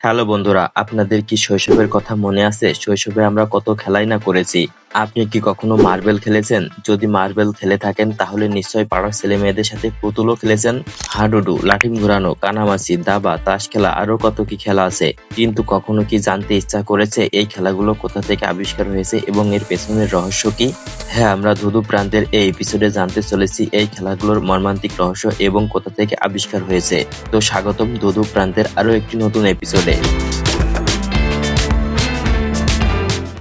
Hello বন্ধুরা আপনাদের কি শৈশবের কথা মনে আছে? শৈশবে আমরা কত খেলাই না করেছি। আপনি কি কখনো মার্বেল খেলেছেন? যদি মার্বেল খেলে থাকেন, তাহলে নিশ্চয়ই পাড়ার ছেলে মেয়েদের সাথে পুতুলও খেলেছেন। হাডুডু, লাঠিম ঘুরানো, কানামাছি, দাবা, তাস খেলা, আরও কত কি খেলা আছে। কিন্তু কখনো কি জানতে ইচ্ছা করেছে এই খেলাগুলো কোথা থেকে আবিষ্কার হয়েছে এবং এর পেছনের রহস্য কি? হ্যাঁ আমরা ধুধু প্রান্তের এই এপিসোডে জানতে চলেছি এই খেলাগুলোর মর্মান্তিক রহস্য এবং কোথা থেকে আবিষ্কার হয়েছে। তো স্বাগতম ধুধু প্রান্তের আরও একটি নতুন এপিসোডে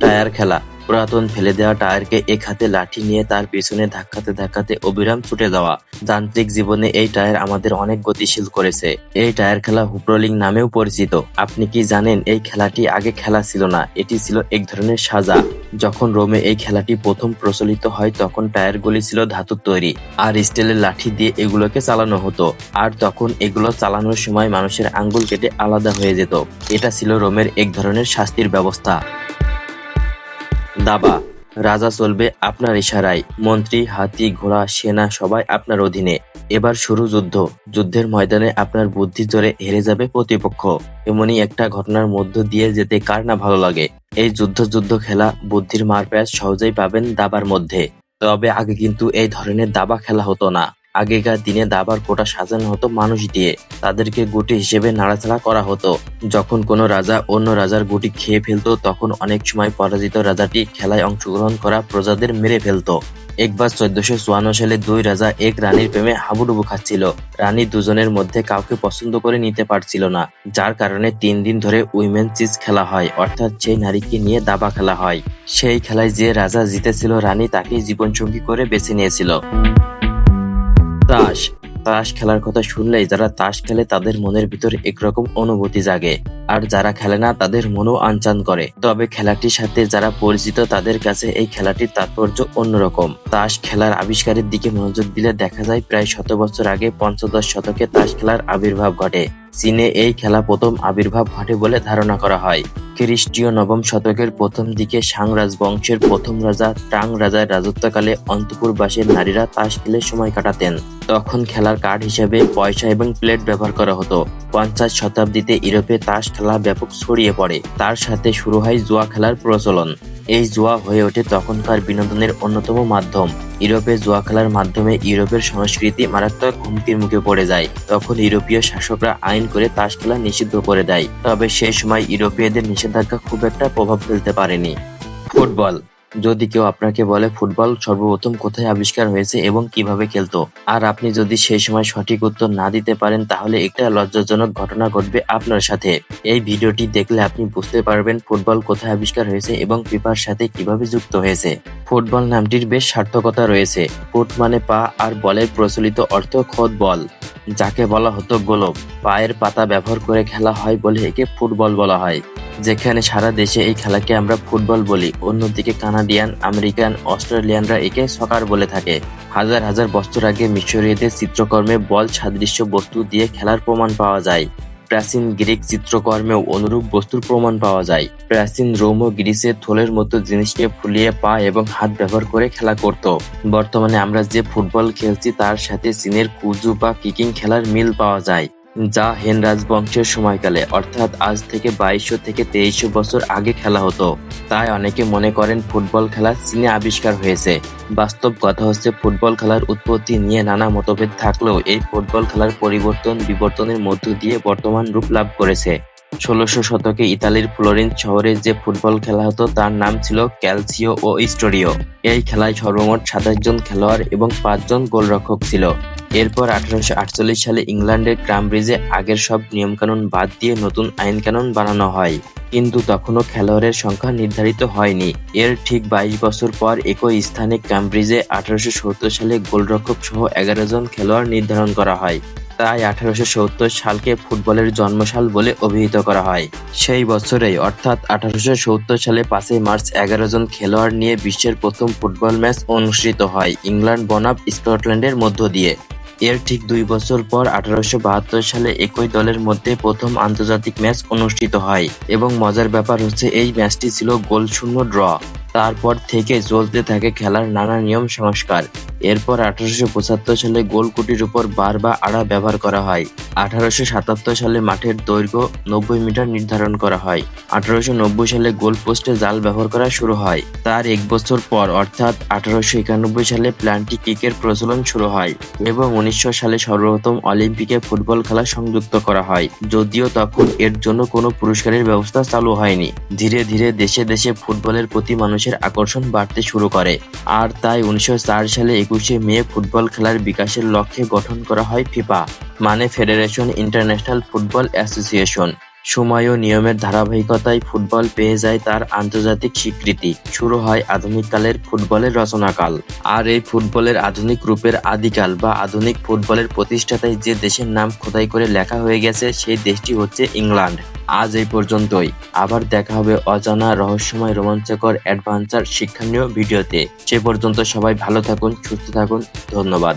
টায়ার খেলা। পুরাতন ফেলে দেওয়া টায়ারকে এক হাতে লাঠি নিয়ে তার পিছনে ধাক্কাতে ধাক্কাতে অবিরাম ছুটে যাওয়া। যান্ত্রিক জীবনে এই টায়ার আমাদের অনেক গতিশীল করেছে। এই টায়ার খেলা হুপ্রোলিং নামেও পরিচিত। আপনি কি জানেন এই খেলাটি আগে খেলা ছিল না? এটি ছিল এক ধরনের সাজা। যখন রোমে এই খেলাটি প্রথম প্রচলিত হয়, তখন টায়ারগুলি ছিল ধাতুর তৈরি, আর স্টিলের লাঠি দিয়ে এগুলোকে চালানো হতো। আর তখন এগুলো চালানোর সময় মানুষের আঙ্গুল কেটে আলাদা হয়ে যেত। এটা ছিল রোমের এক ধরনের শাস্তির ব্যবস্থা। দাবা। রাজা চলবে আপনার ইশারায়। মন্ত্রী, হাতি, ঘোড়া, সেনা সবাই আপনার অধীনে। এবার শুরু যুদ্ধ। যুদ্ধের ময়দানে আপনার বুদ্ধির জোরে হেরে যাবে প্রতিপক্ষ। এমনই একটা ঘটনার মধ্য দিয়ে যেতে কার না ভালো লাগে। এই যুদ্ধ যুদ্ধ খেলা বুদ্ধির মারপ্যাচ সহজেই পাবেন দাবার মধ্যে। তবে আগে কিন্তু এই ধরনের দাবা খেলা হতো না। আগেকার দিনে দাবার কোটা সাজানো হতো মানুষ দিয়ে। তাদেরকে গুটি হিসেবে নাড়াচাড়া করা হতো। যখন কোনো রাজা অন্য রাজার গুটি খেয়ে ফেলতো, তখন অনেক সময় পরাজিত রাজাটি খেলায় অংশগ্রহণ করা প্রজাদের মেরে ফেলতো। একবার চোদ্দশো চুয়ান্ন সালে দুই রাজা এক রানীর প্রেমে হাবুডুবু খাচ্ছিল। রানী দুজনের মধ্যে কাউকে পছন্দ করে নিতে পারছিল না, যার কারণে তিন দিন ধরে উইমেন চিজ খেলা হয়, অর্থাৎ সেই নারীকে নিয়ে দাবা খেলা হয়। সেই খেলায় যে রাজা জিতেছিল, রানী তাকেই জীবনসঙ্গী করে বেছে নিয়েছিল। তাস খেলার কথা শুনলেই যারা তাস খেলে তাদের মনের ভিতর একরকম অনুভূতি জাগে। আর যারা খেলে না, তাদের মনও আনচান করে। তবে খেলাটির সাথে যারা পরিচিত, তাদের কাছে এই খেলাটির তাৎপর্য অন্যরকম। তাস খেলার আবিষ্কারের দিকে মনোযোগ দিলে দেখা যায়, প্রায় শত বছর আগে পঞ্চদশ শতকে তাস খেলার আবির্ভাব ঘটে। চীনে এই খেলা প্রথম আবির্ভাব ঘটে বলে ধারণা করা হয়। খ্রিস্টীয় নবম শতকের প্রথম দিকে সাং রাজবংশের প্রথম রাজা টাং রাজার রাজত্বকালে অন্তপুরবাসীর নারীরা তাস খেলে সময় কাটাতেন। তখন খেলার কার্ড হিসেবে পয়সা এবং প্লেট ব্যবহার করা হতো। পঞ্চাশ শতাব্দীতে ইউরোপে তাস খেলা ব্যাপক ছড়িয়ে পড়ে। তার সাথে শুরু হয় জুয়া খেলার প্রচলন। এই জুয়া হয়ে ওঠে তখনকার বিনোদনের অন্যতম মাধ্যম। ইউরোপে জুয়া খেলার মাধ্যমে ইউরোপের সংস্কৃতি মারাত্মক হুমকির মুখে পড়ে যায়। তখন ইউরোপীয় শাসকরা আইন করে তাস খেলা নিষিদ্ধ করে দেয়। তবে সেই সময় ইউরোপীয়দের নিষেধাজ্ঞা খুব একটা প্রভাব ফেলতে পারেনি। ফুটবল যদি কেউ আপনাকে বলে ফুটবল সর্বপ্রথম কোথায় আবিষ্কার হয়েছে এবং কীভাবে খেলতো, আর আপনি যদি সেই সময় সঠিক উত্তর না দিতে পারেন, তাহলে একটা লজ্জাজনক ঘটনা ঘটবে আপনার সাথে। এই ভিডিওটি দেখলে আপনি বুঝতে পারবেন ফুটবল কোথায় আবিষ্কার হয়েছে এবং ফিফার সাথে কীভাবে যুক্ত হয়েছে। ফুটবল নামটির বেশ সার্থকতা রয়েছে। ফুট মানে পা আর বলের প্রচলিত অর্থ খোদ বল, যাকে বলা হতো গোলক। পায়ের পাতা ব্যবহার করে খেলা হয় বলে একে ফুটবল বলা হয়। যেখানে সারা দেশে এই খেলাকে আমরা ফুটবল বলি। অন্যদিকে কানাডিয়ান, আমেরিকান, অস্ট্রেলিয়ানরা একে সকার বলে থাকে। হাজার হাজার বছর আগে মিশরীয়দের চিত্রকর্মে বল সাদৃশ্য বস্তু দিয়ে খেলার প্রমাণ পাওয়া যায়। প্রাচীন গ্রিক চিত্রকর্মেও অনুরূপ বস্তুর প্রমাণ পাওয়া যায়। প্রাচীন রোম ও গ্রিসে থলের মতো জিনিসকে ফুলিয়ে পা এবং হাত ব্যবহার করে খেলা করত। বর্তমানে আমরা যে ফুটবল খেলছি তার সাথে চীনের কুজু বা কিকিং খেলার মিল পাওয়া যায়। যা হেন রাজবংশের সময়কালে, অর্থাৎ আজ থেকে বাইশশো থেকে তেইশশো বছর আগে খেলা হতো। তাই অনেকে মনে করেন ফুটবল খেলা চীনে আবিষ্কার হয়েছে। বাস্তব কথা হচ্ছে, ফুটবল খেলার উৎপত্তি নিয়ে নানা মতভেদ থাকলেও এই ফুটবল খেলার পরিবর্তন বিবর্তনের মধ্য দিয়ে বর্তমান রূপ লাভ করেছে। ষোলোশো শতকে ইতালির ফ্লোরেন্স শহরে যে ফুটবল খেলা হতো, তার নাম ছিল ক্যালসিও ও ইস্টোরিও। এই খেলায় সর্বমোট সাতাশ জন খেলোয়াড় এবং পাঁচজন গোলরক্ষক ছিল। এরপর আঠারোশো আটচল্লিশ সালে ইংল্যান্ডের ক্রামব্রিজে আগের সব নিয়মকানুন বাদ দিয়ে নতুন আইন কানুন বানানো হয়। কিন্তু তখনও খেলোয়াড়ের সংখ্যা নির্ধারিত হয়নি। এর ঠিক বাইশ বছর পর একই স্থানে ক্যামব্রিজে আঠারোশো সত্তর সালে গোলরক্ষক সহ এগারো জন খেলোয়াড় নির্ধারণ করা হয়। তাই আঠারোশো সত্তর সালকে ফুটবলের জন্মসাল বলে অভিহিত করা হয়। সেই বছরেই, অর্থাৎ আঠারোশো সত্তর সালে পাঁচই মার্চ এগারো জন খেলোয়াড় নিয়ে বিশ্বের প্রথম ফুটবল ম্যাচ অনুষ্ঠিত হয় ইংল্যান্ড বনাম স্কটল্যান্ডের মধ্য দিয়ে। এর ঠিক দুই বছর পর আঠারোশো বাহাত্তর সালে একই দলের মধ্যে প্রথম আন্তর্জাতিক ম্যাচ অনুষ্ঠিত হয় এবং মজার ব্যাপার হচ্ছে এই ম্যাচটি ছিল গোলশূন্য ড্র। তারপর থেকে চলতে থাকে খেলার নানা নিয়ম সংস্কার এরপর আঠারোশো পঁচাত্তর সালে গোলকুটির উপর বার বা আড়া ব্যবহার করা হয়। আঠারোশো সাতাত্তর সালে মাঠের দৈর্ঘ্য নব্বই মিটার নির্ধারণ করা হয়। আঠারোশো নব্বই সালে গোল পোস্টে জাল ব্যবহার করা শুরু হয়। তার এক বছর পর, অর্থাৎ আঠারোশো একানব্বই সালে প্ল্যান্টি কিকের প্রচলন শুরু হয় এবং উনিশশো সালে সর্বপ্রথম অলিম্পিকে ফুটবল খেলা সংযুক্ত করা হয়। যদিও তখন এর জন্য কোনো পুরস্কারের ব্যবস্থা চালু হয়নি। ধীরে ধীরে দেশে দেশে ফুটবলের প্রতি মানুষের আকর্ষণ বাড়তে শুরু করে। আর তাই উনিশশো চার সালে একুশে মে ফুটবল খেলার বিকাশের লক্ষ্যে গঠন করা হয় ফিফা মানে ফেডারেশন ইন্টারন্যাশনাল ফুটবল অ্যাসোসিয়েশন সময় ও নিয়মের ধারাবাহিকতায় ফুটবল পেয়ে যায় তার আন্তর্জাতিক স্বীকৃতি। শুরু হয় আধুনিককালের ফুটবলের রচনাকাল। আর এই ফুটবলের আধুনিক রূপের আদিকাল বা আধুনিক ফুটবলের প্রতিষ্ঠাতায় যে দেশের নাম খোদাই করে লেখা হয়ে গেছে, সেই দেশটি হচ্ছে ইংল্যান্ড। আজ এই পর্যন্তই। আবার দেখা হবে অজানা রহস্যময় রোমাঞ্চকর অ্যাডভেঞ্চার শিক্ষণীয় ভিডিওতে। সে পর্যন্ত সবাই ভালো থাকুন, সুস্থ থাকুন। ধন্যবাদ।